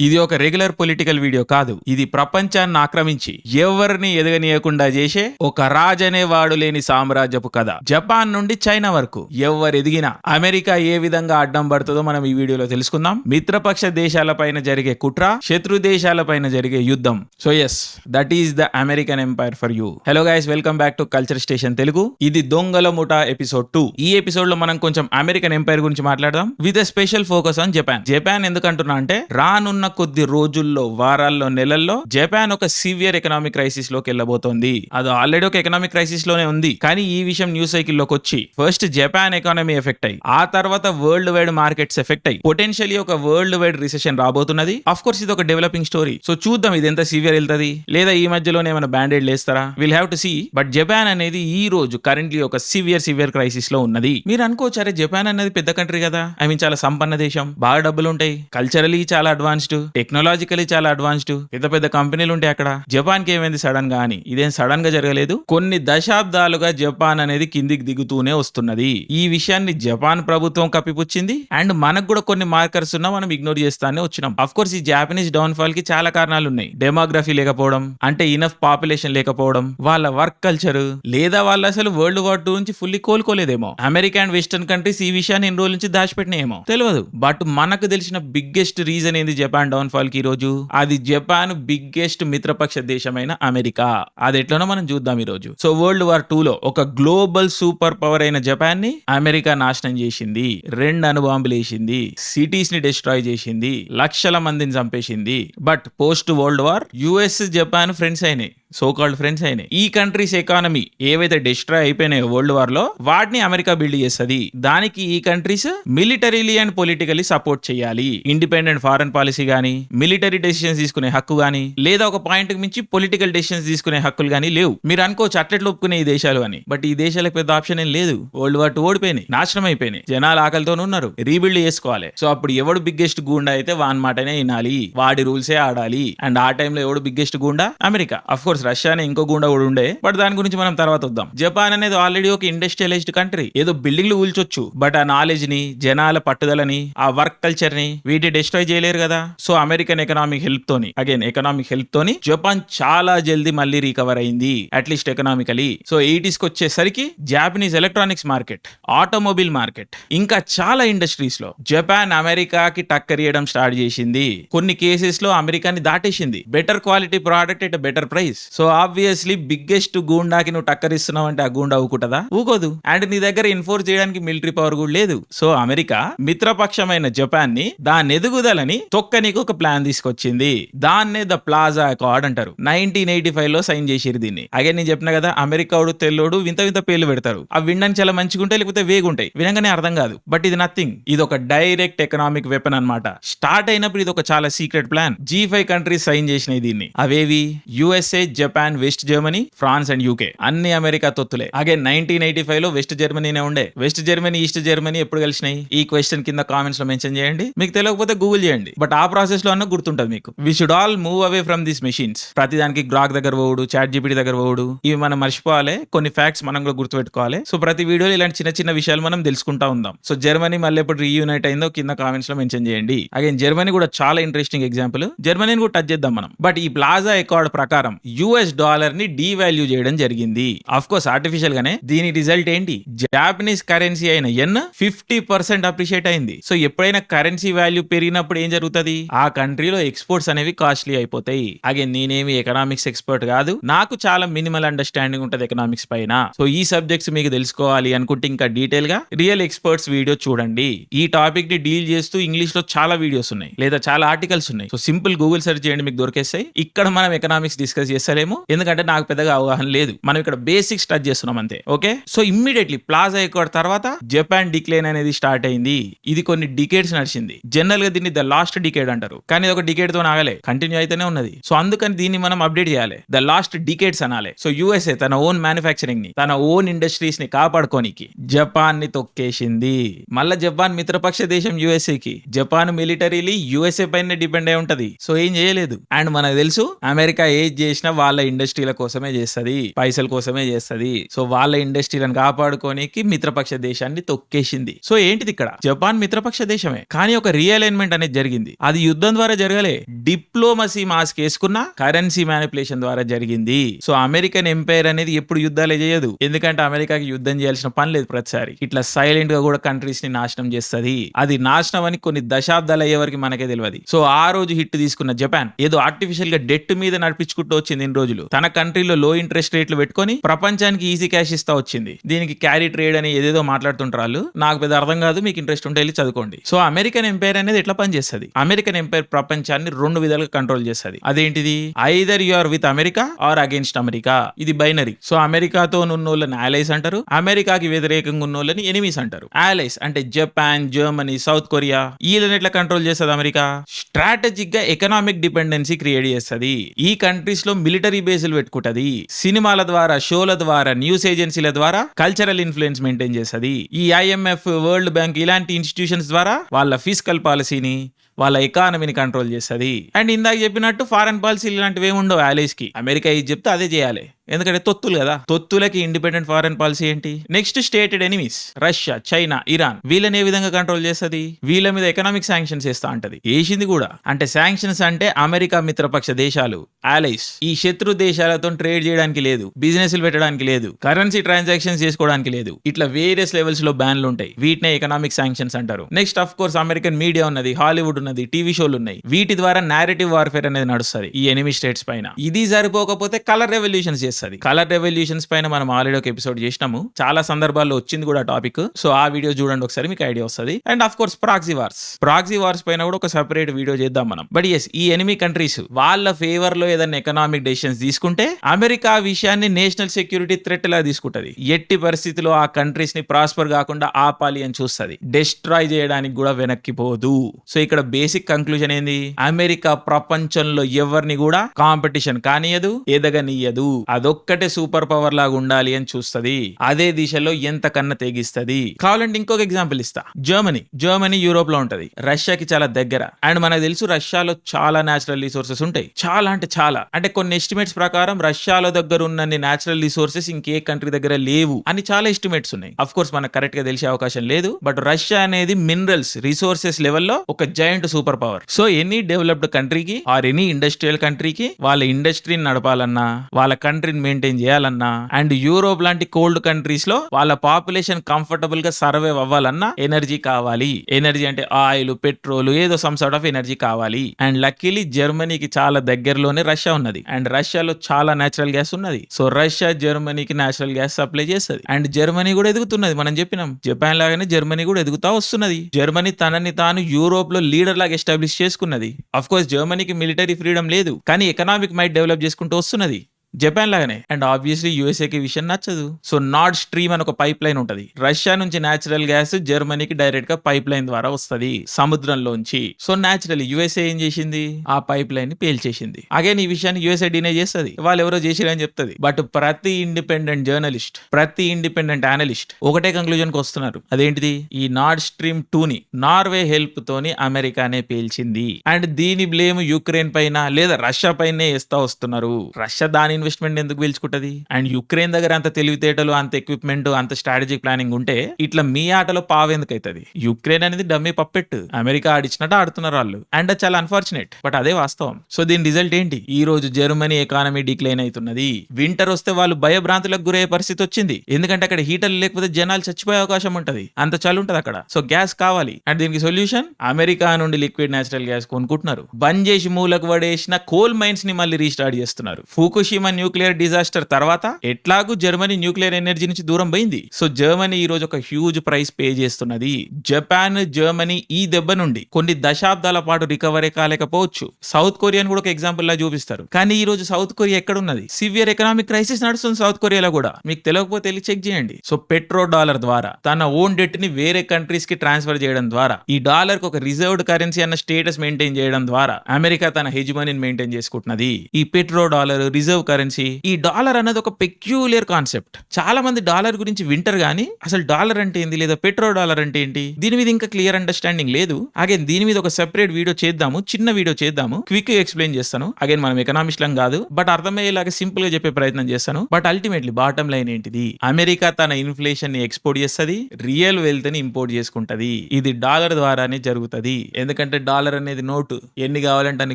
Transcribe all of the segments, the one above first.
ఇది ఒక regular political video కాదు. ఇది ప్రపంచాన్ని ఆక్రమించి ఎవరిని ఎదగనీయకుండా చేసే ఒక రాజనే వాడు లేని సామ్రాజ్యపు కథ. జపాన్ నుండి చైనా వరకు ఎవరు ఎదిగినా అమెరికా ఏ విధంగా అడ్డం పడుతుందో మనం ఈ వీడియోలో తెలుసుకుందాం. మిత్రపక్ష దేశాలపైన జరిగే కుట్ర శత్రు దేశాలపైన జరిగే యుద్ధం. So yes that is the American empire for you hello guys welcome back to Culture Station Telugu ఇది దొంగల ముఠా ఎపిసోడ్ టూ ఈ ఎపిసోడ్లో మనం కొంచెం అమెరికన్ ఎంపైర్ గురించి మాట్లాడదాం. With a special focus on Japan Japan ఎందుకంటున్నా అంటే రానున్న కొద్ది రోజుల్లో వారాల్లో నెలల్లో జపాన్ ఒక సివియర్ ఎకనామిక్ క్రైసిస్లోకి వెళ్ళబోతోంది. అది ఆల్రెడీ ఒక ఎకనామిక్ క్రైసిస్లోనే ఉంది. కానీ ఈ విషయం న్యూస్ సైకిల్లోకి వచ్చి ఫస్ట్ జపాన్ ఎకానమీ ఎఫెక్ట్ అయ్యి ఆ తర్వాత వరల్డ్ వైడ్ మార్కెట్స్ ఎఫెక్ట్ అయ్యి పొటెన్షియలీ ఒక వరల్డ్ వైడ్ రిసెషన్ రాబోతున్నది. అఫ్ కోర్స్ ఇది ఒక డెవలపింగ్ స్టోరీ. సో చూద్దాం ఇది ఎంత సివియర్ వెళ్తుంది. లేదా ఈ మధ్యలోనే ఏమైనా Band-Aid లేస్తారా? Will have to see but Japan అనేది ఈ రోజు కరెంట్లీ ఒక సివియర్ సివియర్ క్రైసిస్లో ఉన్నది. మీరు అనుకోవచ్చు అరే జపాన్ అనేది పెద్ద కంట్రీ కదా. ఐ మీన్ చాలా సంపన్న దేశం. బాగా డబ్బులు ఉంటాయి. కల్చరలీ చాలా అడ్వాన్స్డ్ టెక్నాలజికలీ చాలా అడ్వాన్స్డ్ పెద్ద పెద్ద కంపెనీలు ఉంటాయి అక్కడ జపాన్కి ఏమైంది సడన్గా అని. ఇదేం సడన్గా జరగలేదు? కొన్ని దశాబ్దాలుగా జపాన్ అనేది కిందికి దిగుతూనే వస్తున్నది. ఈ విషయాన్ని జపాన్ ప్రభుత్వం కప్పిపుచ్చింది. అండ్ మనకు కూడా కొన్ని మార్కర్స్ ఉన్నా మనం ఇగ్నోర్ చేస్తానే వచ్చినాం. అఫ్ కోర్స్ ఈ జాపనీస్ డౌన్ ఫాల్కి చాలా కారణాలు ఉన్నాయి. డెమోగ్రఫీ లేకపోవడం అంటే ఇనఫ్ పాపులేషన్ లేకపోవడం వాళ్ళ వర్క్ కల్చర్ లేదా వాళ్ళు అసలు వరల్డ్ వార్ టూ నుంచి ఫుల్లీ కోలుకోలేదేమో. అమెరికా అండ్ వెస్టర్న్ కంట్రీస్ ఈ విషయాన్ని ఎన్ని రోజుల నుంచి దాచిపెట్టినాయేమో? తెలియదు. బట్ మనకు తెలిసిన బిగ్గెస్ట్ రీజన్ ఏంది జపాన్ డౌన్ ఫాల్కి రోజు అది జపాన్ బిగ్గెస్ట్ మిత్రపక్ష దేశమైన అమెరికా. అది ఎట్లనో మనం చూద్దాం ఈ రోజు సో వరల్డ్ వార్ టూ లో ఒక గ్లోబల్ సూపర్ పవర్ అయిన జపాన్ని అమెరికా నాశనం చేసింది. రెండు అనుబాంబులు వేసింది. సిటీస్ని డిస్ట్రాయ్ చేసింది. లక్షల మందిని చంపేసింది. But post world war US Japan friends అయినాయి. సో కాల్డ్ ఫ్రెండ్స్ అయినాయి. ఈ కంట్రీస్ ఎకానమీ ఏవైతే డిస్ట్రాయ్ అయిపోయినాయో వరల్డ్ వార్లో వాటిని అమెరికా బిల్డ్ చేస్తుంది. దానికి ఈ countries militarily and politically support చేయాలి. ఇండిపెండెంట్ ఫారెన్ పాలసీ గానీ మిలిటరీ డెసిషన్స్ తీసుకునే హక్కు గానీ లేదా ఒక పాయింట్కి మించి పొలిటికల్ డెసిషన్స్ తీసుకునే హక్కులు గానీ లేవు. మీరు అనుకోవచ్చు అట్లెట్లు ఒప్పుకునే ఈ దేశాలు అని. బట్ ఈ దేశాలకు పెద్ద ఆప్షన్ ఏం లేదు. వరల్డ్ వార్ టూ ఓడిపోయినాయి. నాశనం అయిపోయినాయి. జనాలు ఆకలితోనే ఉన్నారు. రీబిల్డ్ చేసుకోవాలి. సో అప్పుడు ఎవడు బిగ్గెస్ట్ గూండా అయితే వాన్ మాటనే వినాలి. వాడి రూల్సే ఆడాలి. అండ్ ఆ టైంలో ఎవడు biggest goonda? America. Of course Russia అనే ఇంకో గుండా కూడా ఉండే బట్ దాని గురించి మనం తర్వాత వద్దాం. జపాన్ అనేది ఆల్రెడీ ఒక ఇండస్ట్రియలైజ్డ్ కంట్రీ ఏదో బిల్డింగ్లు ఊల్చొచ్చు బట్ ఆ నాలెడ్జ్ని జనాల పట్టుదలని ఆ వర్క్ కల్చర్ని వీటి డిస్ట్రాయ్ చేయలేరు కదా. సో అమెరికన్ ఎకనామిక్ హెల్ప్ తోని అగైన్ ఎకనామిక్ హెల్ప్ తోని జపాన్ చాలా జల్దీ మళ్ళీ రికవర్ అయింది అట్లీస్ట్ ఎకనామికలీ సో ఎయిటీస్కి వచ్చేసరికి Japanese electronics market automobile market ఇంకా చాలా ఇండస్ట్రీస్లో జపాన్ అమెరికాకి టక్కర్ ఇవ్వడం స్టార్ట్ చేసింది. కొన్ని కేసెస్లో అమెరికాని దాటేసింది. Better quality product at better price so obviously biggest గూండాకి నువ్వు టక్కరిస్తున్నావు అంటే ఆ గూండా ఊకుటదా? ఊకోదు. అండ్ నీ దగ్గర ఇన్ఫోర్స్ చేయడానికి మిలిటరీ పవర్ కూడా లేదు. సో అమెరికా మిత్రపక్షమైన జపాన్ని దాని ఎదుగుదలని తొక్క నీకు ఒక ప్లాన్ తీసుకొచ్చింది. దాన్నే ద ప్లాజా కార్డ్ అంటారు. నైన్టీన్ ఎయిటీ ఫైవ్లో సైన్ చేసిరు దీన్ని. అగే నేను చెప్పిన కదా అమెరికాడు తెల్లోడు వింత వింత పేర్లు పెడతారు. అవి వినడానికి చాలా మంచిగా ఉంటాయి లేకపోతే వేగుంటాయి. వినగానే అర్థం కాదు. బట్ ఇది నథింగ్ ఇది ఒక డైరెక్ట్ ఎకనామిక్ వెపన్ అన్నమాట. స్టార్ట్ అయినప్పుడు ఇది ఒక చాలా secret plan G five countries sign చేసినాయి దీన్ని. అవేవి? USA Japan West Germany France and UK. అన్ని అమెరికా తొత్తులే. అగే నైన్టీన్ ఎయిటీ ఫైవ్లో వెస్ట్ జర్మనీనే ఉండే. వెస్ట్ జర్మనీ ఈస్ట్ జర్మనీ ఎప్పుడు కలిసినాయి? ఈ క్వశ్చన్ కింద కామెంట్స్లో మెన్షన్ చేయండి. మీకు తెలియకపోతే గూగుల్ చేయండి. బట్ ఆ ప్రాసెస్లో అన్న గుర్తుంటది మీకు. We should all move away from these machines ప్రతిదానికి గ్రాక్ దగ్గర పోవుడు చాట్ జీపీటీ దగ్గర పోవుడు. ఇవి మనం మర్చిపోవాలి. కొన్ని ఫ్యాక్ట్స్ మనం కూడా గుర్తుపెట్టుకోవాలి. సో ప్రతి వీడియోలో ఇలాంటి చిన్న చిన్న విషయాలు మనం తెలుసుకుంటా ఉందాం. సో జర్మనీ మళ్ళీ ఎప్పుడు రీయూనైట్ అయిందో కింద కామెంట్స్లో మెన్షన్ చేయండి. అగైన్ జర్మనీ కూడా చాలా ఇంట్రెస్టింగ్ ఎగ్జాంపుల్ జర్మనీని కూడా టచ్ చేద్దాం మనం. బట్ ఈ ప్లాజా అకార్డ్ ప్రకారం యూ యుఎస్ డాలర్ని డీవాల్యూ చేయడం జరిగింది. అఫ్ కోర్స్ ఆర్టిఫిషియల్ గానే. దీని రిజల్ట్ ఏంటి? జాపనీస్ కరెన్సీ అయిన ఎన్ ఫిఫ్టీ పర్సెంట్ అప్రిషియేట్ అయింది. సో ఎప్పుడైనా కరెన్సీ వాల్యూ పెరిగినప్పుడు ఏం జరుగుతుంది? ఆ కంట్రీలో ఎక్స్పోర్ట్స్ అనేవి కాస్ట్లీ అయిపోతాయి. అగైన్ నేనేమి ఎకనామిక్స్ ఎక్స్పర్ట్ కాదు. నాకు చాలా మినిమల్ అండర్స్టాండింగ్ ఉంటది ఎకనామిక్స్ పైన. సో ఈ సబ్జెక్ట్స్ మీకు తెలుసుకోవాలి అనుకుంటే ఇంకా డీటెయిల్గా రియల్ ఎక్స్పర్ట్స్ వీడియో చూడండి. ఈ టాపిక్ని డీల్ చేస్తూ ఇంగ్లీష్లో చాలా వీడియోస్ ఉన్నాయి. లేదా చాలా ఆర్టికల్స్ ఉన్నాయి. సో సింపుల్ గూగుల్ సెర్చ్ చేయండి మీకు దొరికేస్తాయి. ఇక్కడ మనం ఎకనామిక్స్ డిస్కస్ చేస్తలేము ఎందుకంటే నాకు పెద్దగా అవగాహన లేదు. మనం ఇక్కడ బేసిక్స్ టచ్ చేస్తున్నాం అంతే. ఓకే సో ఇమ్మీడియట్లీ ప్లాజా ఎక్కడ తర్వాత జపాన్ డిక్లైన్ అనేది స్టార్ట్ అయింది. ఇది కొన్ని డికేట్స్ నడిచింది. జనరల్గా దీన్ని ద లాస్ట్ డికేడ్ అంటారు. కానీ ఇది ఒక డికేడ్తో ఆగలే. కంటిన్యూ అయితేనే ఉన్నది. సో అందుకని దీన్ని మనం అప్డేట్ చేయాలి. ద లాస్ట్ డికేట్స్ అనాలి. సో యుఎస్ఏ తన ఓన్ మ్యానుఫ్యాక్చరింగ్ని తన ఓన్ ఇండస్ట్రీస్ని కాపాడుకోనికి జపాన్ని తొక్కేసింది. మళ్ళా జపాన్ మిత్రపక్ష దేశం యుఎస్ఏ కి. జపాన్ మిలిటరీలీ యుఎస్ఏ పైన డిపెండ్ అయి ఉంటది. సో ఏం చేయలేదు. అండ్ మనకు తెలుసు అమెరికా ఏజ్ చేసినా వాళ్ళ ఇండస్ట్రీల కోసమే చేస్తది పైసల కోసమే చేస్తది. సో వాళ్ళ ఇండస్ట్రీలను కాపాడుకోనికి మిత్రపక్ష దేశాన్ని తొక్కేసింది. సో ఏంటిది ఇక్కడ? జపాన్ మిత్రపక్ష దేశమే. కానీ ఒక రియలైన్మెంట్ అనేది జరిగింది. అది యుద్ధం ద్వారా జరగలే. డిప్లోమసీ మాస్క్ వేసుకున్న కరెన్సీ మ్యానిపులేషన్ ద్వారా జరిగింది. సో అమెరికన్ ఎంపైర్ అనేది ఎప్పుడు యుద్ధాలే చేయదు. ఎందుకంటే అమెరికాకి యుద్ధం చేయాల్సిన పని లేదు ప్రతిసారి. ఇట్లా సైలెంట్గా కూడా కంట్రీస్ని నాశనం చేస్తది. అది నాశనం అని కొన్ని దశాబ్దాలు అయ్యే వరకు మనకే తెలియదు సో ఆ రోజు హిట్ తీసుకున్న జపాన్ ఏదో ఆర్టిఫిషియల్గా డెట్ మీద నడిపించుకుంటూ వచ్చింది. రోజులు. తన కంట్రీలో లో ఇంట్రెస్ట్ రేట్లు పెట్టుకొని ప్రపంచానికి ఈజీ క్యాష్ ఇస్తా వచ్చింది. దీనికి క్యారీ ట్రేడ్ అని ఏదేదో మాట్లాడుతుంటారు వాళ్ళు నాకు పెద్ద అర్థం కాదు మీకు ఇంట్రెస్ట్ ఉంటే వెళ్ళి చదువుకోండి. సో అమెరికన్ ఎంపైర్ అనేది ఎట్లా పనిచేస్తుంది? అమెరికన్ ఎంపైర్ ప్రపంచాన్ని రెండు విధాలుగా కంట్రోల్ చేస్తుంది. అదేంటిది? Either you are with America or against America ఇది బైనరీ సో అమెరికాతో ఉన్న వాళ్ళని allies అంటారు. అమెరికాకి వ్యతిరేకంగా ఉన్న వాళ్ళని ఎనిమీస్ అంటారు. ఆలైస్ అంటే జపాన్ జర్మనీ సౌత్ కొరియా వీళ్ళని ఎట్లా కంట్రోల్ చేస్తుంది అమెరికా స్ట్రాటజిక్గా ఎకనామిక్ డిపెండెన్సీ క్రియేట్ చేస్తుంది. ఈ కంట్రీస్లో మిలిటరీ బేసులు పెట్టుకుంటది. సినిమాల ద్వారా షోల ద్వారా న్యూస్ ఏజెన్సీల ద్వారా కల్చరల్ ఇన్ఫ్లుయెన్స్ మెయింటైన్ చేస్తుంది. ఈ ఐఎంఎఫ్ వరల్డ్ బ్యాంక్ ఇలాంటి ఇన్స్టిట్యూషన్స్ ద్వారా వాళ్ళ ఫిజికల్ పాలసీని వాళ్ళ ఎకానమీని కంట్రోల్ చేస్తుంది. అండ్ ఇందాక చెప్పినట్టు ఫారెన్ పాలసీ ఇలాంటివి ఏముండవు ఉండవు కి. అమెరికా ఇది చెప్తే అదే చేయాలి. ఎందుకంటే తొత్తులు కదా. తొత్తులకి ఇండిపెండెంట్ ఫారెన్ పాలసీ ఏంటి? Next stated enemies Russia China Iran వీళ్ళని ఏ విధంగా కంట్రోల్ చేస్తుంది? వీళ్ళ మీద ఎకనామిక్ శాంక్షన్స్ వేస్తా ఉంటది వేసింది కూడా. అంటే శాంక్షన్స్ అంటే అమెరికా మిత్రపక్ష దేశాలు ఆలైస్ ఈ శత్రు దేశాలతో ట్రేడ్ చేయడానికి లేదు బిజినెస్లు పెట్టడానికి లేదు కరెన్సీ ట్రాన్సాక్షన్స్ చేసుకోవడానికి లేదు. ఇట్లా వేరియస్ లెవెల్స్లో బ్యాన్లు ఉంటాయి. వీటినే ఎకనామిక్ శాంక్షన్స్ అంటారు. Next of course American media ఉన్నది హాలీవుడ్ ఉన్నది టీవీ షోలు ఉన్నాయి. వీటి ద్వారా నేరేటివ్ వార్ఫేర్ అనేది నడుస్తుంది ఈ ఎనిమి స్టేట్స్ పైన. ఇది సరిపోకపోతే కలర్ రెవల్యూషన్స్ చేస్తుంది. కలర్ రెవల్యూషన్స్ పైన మనం ఆల్రెడీ ఒక ఎపిసోడ్ చేసినాము. చాలా సందర్భాల్లో వచ్చింది కూడా టాపిక్ సో ఆ వీడియో చూడండి ఒకసారి మీకు ఐడియా వస్తుంది. And of course proxy wars proxy wars పైన కూడా ఒక సెపరేట్ వీడియో చేద్దాం మనం. బట్ ఎస్ ఈ ఎనిమి కంట్రీస్ వాళ్ళ ఫేవర్లో ఏదైనా ఎకనామిక్ డెసిషన్స్ తీసుకుంటే అమెరికా విషయాన్ని నేషనల్ సెక్యూరిటీ థ్రెట్ లా తీసుకుంటది. ఎట్టి పరిస్థితిలో ఆ కంట్రీస్ని ప్రాస్పర్ కాకుండా ఆపాలి అని చూస్తుంది. డిస్ట్రాయ్ చేయడానికి కూడా వెనక్కి పోదు. సో ఇక్కడ బేసిక్ కంక్లూజన్ ఏంది? అమెరికా ప్రపంచంలో ఎవరిని కూడా కాంపిటీషన్ కానియదు ఎదగనీయదు అదొక్కటే సూపర్ పవర్ లాగా ఉండాలి అని చూస్తది. అదే దిశలో ఎంత కన్నా తెగిస్తది. కావాలంటే ఇంకొక ఎగ్జాంపుల్ ఇస్తా. జర్మనీ. జర్మనీ యూరోప్లో ఉంటది. రష్యాకి చాలా దగ్గర. అండ్ మనకు తెలుసు రష్యాలో చాలా నేచురల్ రిసోర్సెస్ ఉంటాయి. చాలా అంటే చాలా. అంటే కొన్ని ఎస్టిమేట్స్ ప్రకారం రష్యాలో దగ్గర ఉన్నన్ని నేచురల్ రిసోర్సెస్ ఇంకే కంట్రీ దగ్గర లేవు అని చాలా ఎస్టిమేట్స్ ఉన్నాయి. అఫ్ కోర్స్ మనకు కరెక్ట్గా తెలిసే అవకాశం లేదు. బట్ రష్యా అనేది మినరల్స్ రిసోర్సెస్ లెవెల్లో ఒక giant super power so any developed కంట్రీకి ఆర్ ఎనీ ఇండస్ట్రియల్ కంట్రీకి వాళ్ళ ఇండస్ట్రీని నడపాలన్నా వాళ్ళ కంట్రీని మెయింటైన్ చేయాలన్నా అండ్ యూరోప్ లాంటి కోల్డ్ కంట్రీస్లో వాళ్ళ పాపులేషన్ కంఫర్టబుల్గా సర్వైవ్ అవ్వాలన్నా ఎనర్జీ కావాలి. ఎనర్జీ అంటే ఆయిల్ పెట్రోల్ ఏదో సమ్ సార్ట్ ఆఫ్ ఎనర్జీ కావాలి. అండ్ లక్కీలీ జర్మనీకి చాలా దగ్గరలోనే రష్యా ఉన్నది. అండ్ రష్యాలో చాలా నేచురల్ గ్యాస్ ఉన్నది. సో రష్యా జర్మనీకి నేచురల్ గ్యాస్ సప్లై చేస్తుంది. అండ్ జర్మనీ కూడా ఎదుగుతున్నది మనం చెప్పినాం. జపాన్ లాగానే జర్మనీ కూడా ఎదుగుతా వస్తున్నది. జర్మనీ తనని తాను యూరోప్లో లీడర్ లాగా ఎస్టాబ్లిష్ చేసుకున్నది. అఫ్ కోర్స్ జర్మనీకి మిలిటరీ ఫ్రీడమ్ లేదు కానీ ఎకనామిక్ మైట్ డెవలప్ చేసుకుంటూ వస్తున్నది. జపాన్ లాగానే. అండ్ ఆబ్వియస్లీ యూఎస్ఏకి విషయం నచ్చదు. సో నార్డ్ స్ట్రీమ్ అని ఒక పైప్ లైన్ ఉంటుంది. రష్యా నుంచి నేచురల్ గ్యాస్ జర్మనీకి డైరెక్ట్గా పైప్ లైన్ ద్వారా వస్తుంది సముద్రంలోంచి. సో న్యాచురల్ యుఎస్ఏ ఏం చేసింది? ఆ పైప్ లైన్ని పేల్చేసింది. అగైన్ ఈ విషయాన్ని యుఎస్ఏ డినే చేస్తుంది. వాళ్ళు ఎవరో చేసిరని చెప్తుంది. బట్ ప్రతి ఇండిపెండెంట్ జర్నలిస్ట్ ప్రతి ఇండిపెండెంట్ అనలిస్ట్ ఒకటే కంక్లూజన్కి వస్తున్నారు. అదేంటిది? ఈ నార్డ్ స్ట్రీమ్ టూ ని నార్వే హెల్ప్ తోని అమెరికానే పేల్చింది. అండ్ దీని బ్లేమ్ యుక్రెయిన్ పైన లేదా రష్యా పైనే వేస్తా వస్తున్నారు. రష్యా దాని ఇన్వెస్ట్మెంట్ ఎందుకు పీల్చుకుంటది? అండ్ యుక్రెయిన్ దగ్గర అంత తెలివితేటలు అంత ఎక్విప్మెంట్ అంత స్ట్రాటజిక్ ప్లానింగ్ ఉంటే ఇట్లా మీ ఆటలో పావు ఎందుకు అవుతుంది యుక్రెయిన్ అనేది డమ్మీ పప్పెట్ అమెరికా ఆడిచ్చినట్టు ఆడుతున్నారు వాళ్ళు. అండ్ చాలా అన్ఫార్చునేట్ బట్ అదే వాస్తవం. సో దీని రిజల్ట్ ఏంటి? ఈ రోజు జర్మనీ ఎకానమీ డిక్లైన్ అవుతున్నది. వింటర్ వస్తే వాళ్ళు భయభ్రాంతులకు గురయ్యే పరిస్థితి వచ్చింది. ఎందుకంటే అక్కడ హీటర్లు లేకపోతే జనాలు చచ్చిపోయే అవకాశం ఉంటది. అంత చలి ఉంటది అక్కడ. సో గ్యాస్ కావాలి. అండ్ దీనికి సొల్యూషన్ అమెరికా నుండి లిక్విడ్ నేచురల్ గ్యాస్ కొనుక్కుంటున్నారు. బంద్ చేసి మూలకు పడేసిన కోల్ మైన్స్ని మళ్ళీ రీస్టార్ట్ చేస్తున్నారు. ఫూకుషిమ న్యూక్లియర్ డిజాస్టర్ తర్వాత ఎట్లాగూ జర్మనీ న్యూక్లియర్ ఎనర్జీ నుంచి దూరం పోయింది. సో జర్మనీ ఈ రోజు ఒక హ్యూజ్ ప్రైస్ పే చేస్తున్నది. జపాన్ జర్మనీ ఈ దెబ్బ నుండి కొన్ని దశాబ్దాల పాటు రికవరీ కాలేకపోవచ్చు. సౌత్ కొరియాని కూడా ఒక ఎగ్జాంపుల్ లా చూపిస్తారు. కానీ ఈ రోజు సౌత్ కొరియా ఎక్కడ ఉన్నది సివియర్ ఎకనామిక్ క్రైసిస్ నడుస్తుంది సౌత్ కొరియాలో కూడా. మీకు తెలియకపోతే వెళ్ళి చెక్ చేయండి. సో పెట్రో డాలర్ ద్వారా తన ఓన్ డెట్ని వేరే కంట్రీస్కి ట్రాన్స్ఫర్ చేయడం ద్వారా ఈ డాలర్కు ఒక రిజర్వ్డ్ కరెన్సీ అన్న స్టేటస్ మెయింటైన్ చేయడం ద్వారా అమెరికా తన హెజ్మనీని మెయింటైన్ చేసుకుంటున్నది. ఈ పెట్రో డాలర్ రిజర్వ్ కరెన్సీ ఈ డాలర్ అనేది ఒక పెక్యులియర్ కాన్సెప్ట్ చాలా మంది డాలర్ గురించి వింటర్ గానీ అసలు డాలర్ అంటే ఏంది లేదా పెట్రో డాలర్ అంటే ఏంటి? దీని మీద ఇంకా క్లియర్ అండర్స్టాండింగ్ లేదు. అగైన్ దీని మీద ఒక సెపరేట్ వీడియో చేద్దాము చిన్న వీడియో చేద్దాము. క్విక్ ఎక్స్ప్లెయిన్ చేస్తాను. అగైన్ మనం ఎకనామిస్ట్లం కాదు బట్ అర్థమయ్యేలాగా సింపుల్గా చెప్పే ప్రయత్నం చేస్తాను. బట్ అల్టిమేట్లీ బాటం లైన్ ఏంటిది? అమెరికా తన ఇన్ఫ్లేషన్ని ఎక్స్పోర్ట్ చేస్తుంది రియల్ వెల్త్ని ఇంపోర్ట్ చేసుకుంటది. ఇది డాలర్ ద్వారానే జరుగుతది. ఎందుకంటే డాలర్ అనేది నోటు. ఎన్ని కావాలంటే అని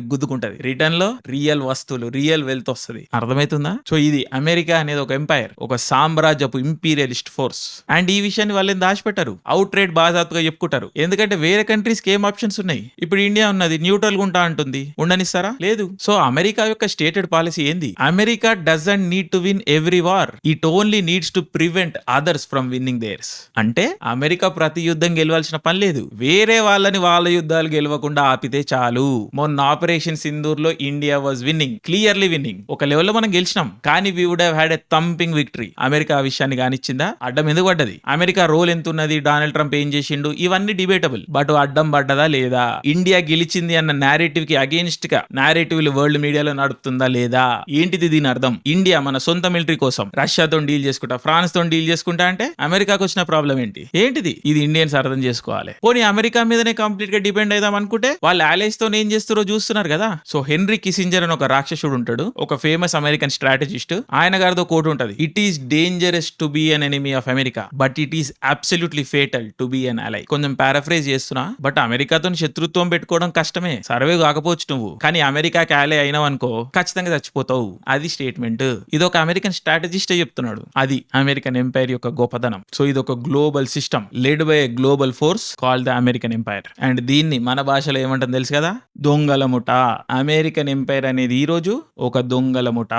గుద్దుకుంటది. రిటర్న్లో రియల్ వస్తువులు రియల్ వెల్త్ వస్తది. అర్థమవుతుందా? సో ఇది అమెరికా అనేది ఒక ఎంపైర్ ఒక సామ్రాజ్యపు ఇంపీరియలిస్ట్ ఫోర్స్ అండ్ ఈ విషయాన్ని వాళ్ళని దాచిపెట్టారు? అవుట్ రేట్ బాజాతుగా చెప్పుకుంటారు. ఎందుకంటే వేరే కంట్రీస్కి ఏం ఆప్షన్స్ ఉన్నాయి? ఇప్పుడు ఇండియా ఉన్నది న్యూట్రల్గా ఉంటా అంటుంది. ఉండనిస్తారా? లేదు. సో అమెరికా యొక్క స్టేటెడ్ పాలసీ ఏంది? America doesn't need to win every war it only needs to prevent others from winning theirs అంటే అమెరికా ప్రతి యుద్ధం గెలవాల్సిన పని లేదు. వేరే వాళ్ళని వాళ్ళ యుద్ధాలు గెలవకుండా ఆపితే చాలు. మొన్న operation సింధూర్లో India was winning clearly winning ఒక లెవెల్లో మనం గెలిచినాం. కానీ we would had a thumping victory America విషయాన్ని కానిచ్చిందా అడ్డం ఎందుకు పడ్డది? అమెరికా రోల్ ఎంత ఉన్నది డొనాల్డ్ ట్రంప్ ఏం చేసిండు? ఇవన్నీ డిబేటబుల్ బట్ అడ్డం పడ్డదా లేదా? ఇండియా గెలిచింది అన్న నేరేటివ్కి అగేన్స్ట్గా నేరేటివ్ వరల్డ్ మీడియాలో నడుపుతుందా లేదా? ఏంటిది దీని అర్థం? ఇండియా మన సొంత మిలిటరీ కోసం రష్యాతో డీల్ చేసుకుంటా ఫ్రాన్స్తో డీల్ చేసుకుంటా అంటే అమెరికాకు వచ్చిన ప్రాబ్లం ఏంటి? ఏంటిది? ఇది ఇండియన్స్ అర్థం చేసుకోవాలి. పోనీ అమెరికా మీదనే కంప్లీట్గా డిపెండ్ అయిదాం అనుకుంటే వాళ్ళ ఆలయస్తో ఏం చేస్తారో చూస్తున్నారు కదా? సో హెన్రీ కిసింజర్ అని ఒక రాక్షసుడు ఉంటాడు. ఒక ఫేమస్ అమెరికన్ స్ట్రాటజిస్ట్ ఆయన గారితో కోట్ ఉంటది. It is dangerous to be an enemy of America but it is absolutely fatal to be an ally కొంచెం పారాఫ్రైజ్ చేస్తున్నా బట్ అమెరికాతో శత్రుత్వం పెట్టుకోవడం కష్టమే. సర్వే కాకపోవచ్చు నువ్వు. కానీ అమెరికాకి అలై అయినావు అనుకో ఖచ్చితంగా చచ్చిపోతావు. అది స్టేట్మెంట్ ఇది ఒక అమెరికన్ స్ట్రాటజిస్టే చెప్తున్నాడు. అది అమెరికన్ ఎంపైర్ యొక్క గొప్పతనం సో ఇది ఒక global system led by global force call the American empire and దీన్ని మన భాషలో ఏమంటుంది తెలుసు కదా? దొంగల ముఠ. అమెరికన్ ఎంపైర్ అనేది ఈ రోజు ఒక దొంగల ముఠ.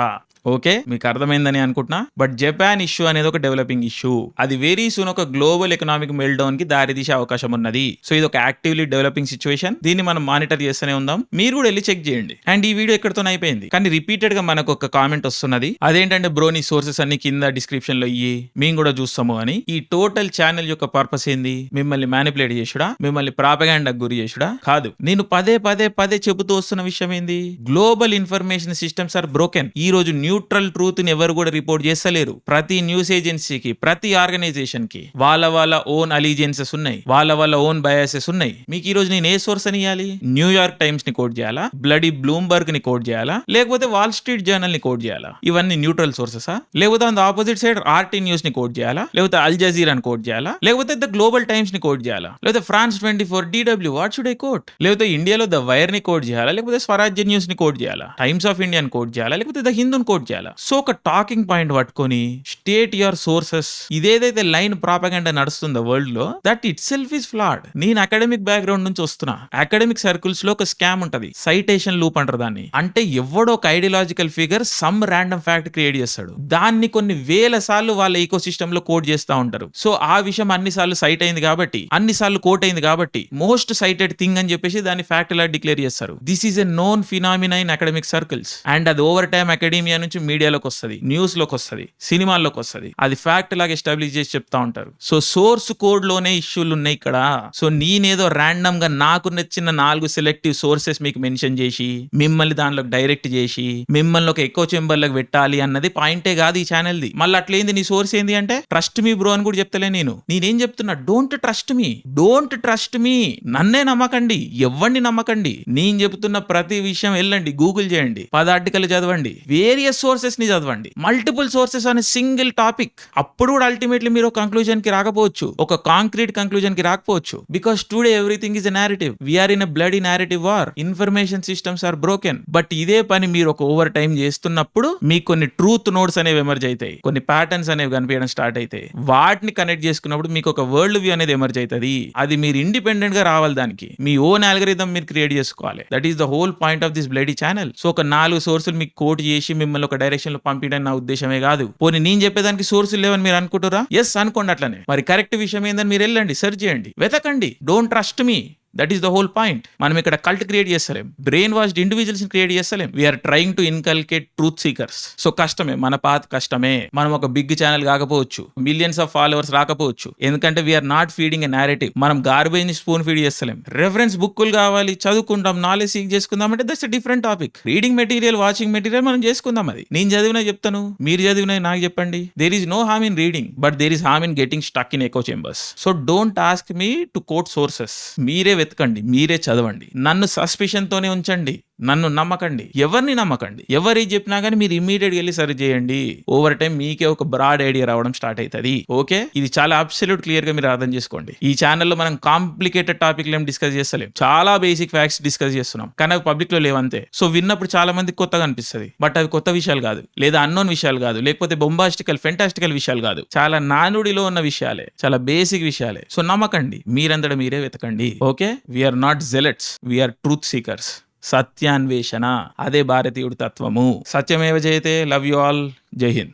ఓకే? మీకు అర్థమైందని అనుకుంటున్నా? బట్ జపాన్ ఇష్యూ అనేది ఒక డెవలపింగ్ ఇష్యూ అది వెరీ సూన్ ఒక గ్లోబల్ ఎకనామిక్ మెల్ డౌన్కి దారి తీసే అవకాశం ఉన్నది. సో ఇది ఒక యాక్టివ్లీ డెవలపింగ్ సిచ్యువేషన్ దీన్ని మనం మానిటర్ చేస్తూనే ఉందాం. మీరు కూడా వెళ్ళి చెక్ చేయండి. అండ్ ఈ వీడియో ఎక్కడితో అయిపోయింది. కానీ రిపీటెడ్గా మనకు ఒక కామెంట్ వస్తున్నది. అదేంటంటే బ్రోని సోర్సెస్ అన్ని కింద డిస్క్రిప్షన్లో ఇయ్యి. మేము కూడా చూస్తాము అని. ఈ టోటల్ ఛానల్ యొక్క పర్పస్ ఏంది? మిమ్మల్ని మ్యానిపులేట్ చేసుడా మిమ్మల్ని ప్రాపగాండాకు గురి చేసుడా కాదు. నేను పదే పదే పదే చెబుతూ వస్తున్న విషయం ఏంది? Global information systems are broken ఈ రోజు న్యూట్రల్ ట్రూత్ని ఎవరు కూడా రిపోర్ట్ చేస్తలేరు. ప్రతి న్యూస్ ఏజెన్సీకి ప్రతి ఆర్గనైజేషన్కి వాళ్ళ వాళ్ళ ఓన్ అలీజెన్సెస్ ఉన్నాయి. వాళ్ళ వాళ్ళ ఓన్ బయాసెస్ ఉన్నాయి. మీకు ఈ రోజు నేను ఏ సోర్స్ అని ఇవ్వాలి న్యూయార్క్ టైమ్స్ని కోట్ చేయాలా? బ్లడీ బ్లూంబర్గ్ని కోట్ చేయాలా? లేకపోతే వాల్ స్ట్రీట్ జర్నల్ని కోట్ చేయాలా? ఇవన్నీ న్యూట్రల్ సోర్సెసా? లేకపోతే ఆన్ ఆపోజిట్ సైడ్ ఆర్టీ న్యూస్ని కోట్ చేయాలా? లేకపోతే అల్ జజీరా ని కోట్ చేయాలా? లేకపోతే ద గ్లోబల్ టైమ్స్ని కోట్ చేయాలా? లేకపోతే France twenty four DW what should I quote? లేకపోతే ఇండియాలో ద వైర్ని కోట్ చేయాలా? లేకపోతే స్వరాజ్య న్యూస్ని కోట్ చేయాలా? టైమ్స్ ఆఫ్ ఇండియా కోట్ చేయాలా? లేకపోతే ద హిందూని కోట్ చేయాలి సో ఒక టాకింగ్ పాయింట్ పట్టుకొని స్టేట్ యువర్ సోర్సెస్ ఇదేదైతే లైన్ ప్రాపగండా నడుస్తుందో వరల్డ్లో that itself is flawed నేను అకాడమిక్ బ్యాక్గ్రౌండ్ నుంచి వస్తున్నా. అకాడమిక్ సర్కిల్స్లో ఒక స్కామ్ ఉంటది. సైటేషన్ లూప్ అంటారు దాన్ని. అంటే ఎవడో ఒక ideological figure some random fact create చేస్తాడు. దాన్ని కొన్ని వేల సార్లు వాళ్ళ ఈకో సిస్టమ్లో కోట్ చేస్తా ఉంటారు. సో ఆ విషయం అన్ని సార్లు సైట్ అయింది కాబట్టి అన్ని సార్లు కోట్ అయింది కాబట్టి మోస్ట్ సైటెడ్ థింగ్ అని చెప్పేసి దాన్ని ఫ్యాక్ట్ లా డిక్లేర్ చేస్తారు. This is a known phenomena in academic circles and అది ఓవర్ టైమ్ అకాడమియా నుంచి మీడియాలోకి వస్తుంది న్యూస్లోకి వస్తుంది సినిమాల్లోకి వస్తుంది. అది ఫ్యాక్ట్ లాగా ఎస్టాబ్లిష్ చేసి చెప్తా ఉంటారు. సో సోర్స్ కోడ్లోనే ఇష్యూలు ఉన్నాయి ఇక్కడ. సో నేనేదో ర్యాండమ్గా నాకు నచ్చిన నాలుగు సెలెక్టివ్ సోర్సెస్ మీకు మెన్షన్ చేసి మిమ్మల్ని దానిలో డైరెక్ట్ చేసి మిమ్మల్ని ఒక ఎక్కువ చెంబర్లకు పెట్టాలి అన్నది పాయింటే కాదు ఈ ఛానల్ ది. మళ్ళీ అట్లేంది? నీ సోర్స్ ఏంది అంటే ట్రస్ట్ మీ బ్రో అని కూడా చెప్తలే నేను. నేనేం చెప్తున్నా? Don't trust me don't trust me నన్నే నమ్మకండి. ఎవరిని నమ్మకండి. నేను చెప్తున్న ప్రతి విషయం వెళ్ళండి గూగుల్ చేయండి పద ఆర్టికల్ చదవండి. వేరియస్ సోర్సెస్ని చదవండి. మల్టిపుల్ సోర్సెస్ అనే సింగిల్ టాపిక్ అప్పుడు కూడా అల్టిమేట్లీ మీరు కంక్లూజన్కి రాకపోవచ్చు. ఒక కాంక్రీట్ కంక్లూజన్కి రాకపోవచ్చు. Because today everything is a narrative we are in a blood narrative war information systems are broken but ఇదే పని మీరు ఒక ఓవర్ టైం చేస్తున్నప్పుడు మీకు కొన్ని ట్రూత్ నోట్స్ అనేవి ఎమర్జ్ అవుతాయి కొన్ని ప్యాటర్న్స్ అనేవి కనిపించడం స్టార్ట్ అవుతాయి వాటిని కనెక్ట్ చేసుకున్నప్పుడు మీకు ఒక వరల్డ్ వ్యూ అనేది ఎమర్జ్ అవుతుంది అది మీరు ఇండిపెండెంట్గా రావాలి దానికి. మీ ఓన్ ఆల్గరిథం మీరు క్రియేట్ చేసుకోవాలి. That is the whole point of this bloody channel so ఒక నాలుగు సోర్సులు మీకు కోట్ చేసి మిమ్మల్ని ఒక డైరెక్షన్లో పంపించడం నా ఉద్దేశమే కాదు. పోనీ నేను చెప్పేదానికి సోర్సులు లేవని మీరు అనుకుంటారా ఎస్ అనుకోండి అట్లనే. మరి కరెక్ట్ విషయం ఏందని మీరు వెళ్ళండి సెర్చ్ చేయండి. వెతకండి. Don't trust me that is the whole point మనం ఇక్కడ కల్ట్ క్రియేట్ చేస్తలేం. Brain washed individuals create చేస్తలేం. We are trying to inculcate truth seekers so కష్టమే. మన పాత కష్టమే. మనం ఒక బిగ్ ఛానల్ కాకపోవచ్చు. మిలియన్స్ ఆఫ్ ఫాలోవర్స్ రాకపోవచ్చు. ఎందుకంటే we are not feeding a narrative మనం గార్బేజ్ని స్పూన్ ఫీడ్ చేస్తలేం. రెఫరెన్స్ బుక్కులు కావాలి. చదువుకుంటాం నాలెడ్జ్ సీక్ చేసుకుందాం అంటే that's different topic reading material watching material మనం చేసుకుందాం అది. నేను చదివిన చెప్తాను. మీరు చదివిన నాకు చెప్పండి. There is no harm in reading but there is harm in getting stuck in echo chambers so don't ask me to quote sources మీరే వెతకండి మీరే చదవండి. నన్ను సస్పిషన్తోనే ఉంచండి. నన్ను నమ్మకండి. ఎవరిని నమ్మకండి? ఎవరు చెప్పినా కానీ మీరు ఇమీడియట్గా వెళ్ళి సరి చేయండి. ఓవర్ టైం మీకే ఒక బ్రాడ్ ఐడియా రావడం స్టార్ట్ అవుతుంది ఓకే ఇది చాలా అబ్సల్యూట్ క్లియర్గా మీరు అర్థం చేసుకోండి. ఈ ఛానల్లో మనం కాంప్లికేటెడ్ టాపిక్ ఏం డిస్కస్ చేస్తలేం. చాలా బేసిక్ ఫ్యాక్ట్స్ డిస్కస్ చేస్తున్నాం. కానీ అవి పబ్లిక్లో లేవంతే సో విన్నప్పుడు చాలా మంది కొత్తగా అనిపిస్తుంది. బట్ అవి కొత్త విషయాలు కాదు. లేదా అన్నోన్ విషయాలు కాదు. లేకపోతే బొంబాస్టికల్ ఫెంటాస్టికల్ విషయాలు కాదు. చాలా నానుడిలో ఉన్న విషయాలే. చాలా బేసిక్ విషయాలే. సో నమ్మకండి. మీరంతటా మీరే వెతకండి. Okay we are not zealots we are truth seekers సత్యాన్వేషణ. అదే భారతీయుడి తత్వము. సత్యమేవ జయతే లవ్ యు ఆల్ జై హింద్.